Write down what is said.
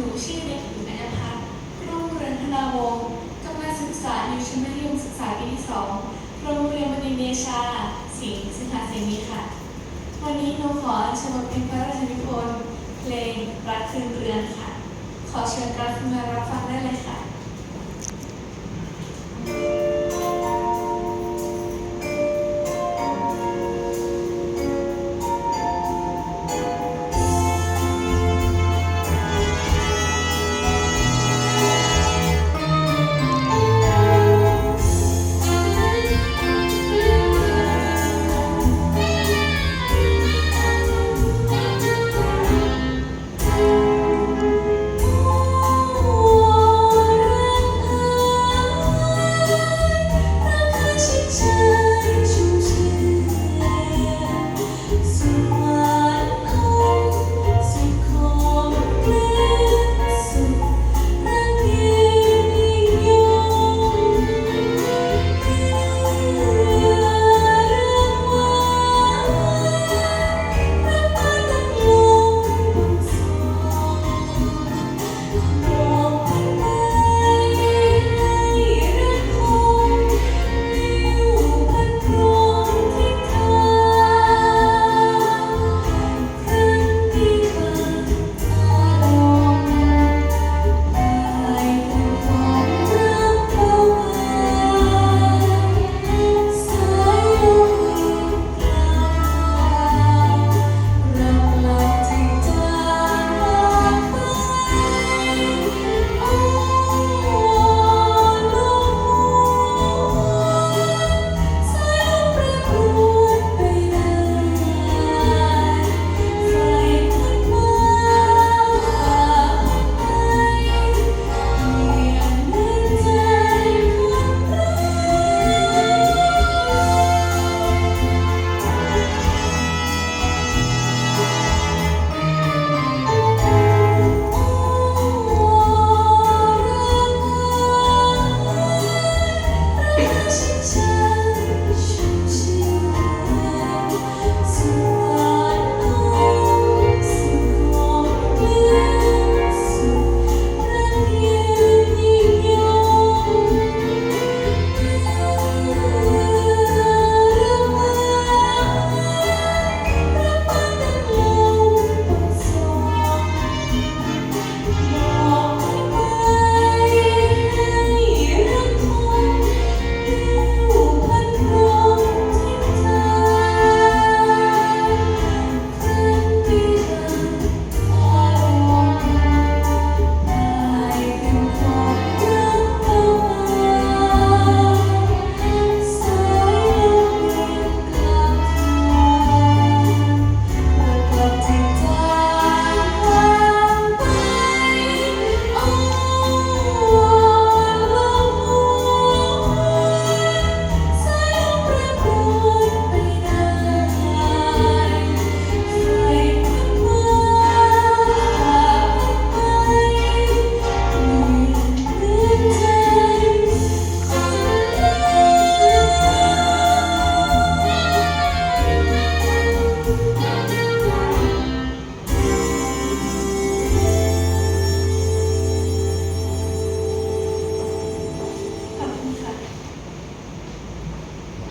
หนูชื่อเด็กหญิงอัญพัฒน์รุ่งเรืองธนาวงศ์กำลังศึกษาอยู่ชั้นมัธยมศึกษาปีที่สองโรงเรียนบดินเดชา สิงห์สิงหาเสนีค่ะ วันนี้หนูขอเชิญบาเพลงพระราชนิพนธ์เพลงรักคืนเรือนค่ะ ขอเชิญรับมารับฟังได้เลยค่ะ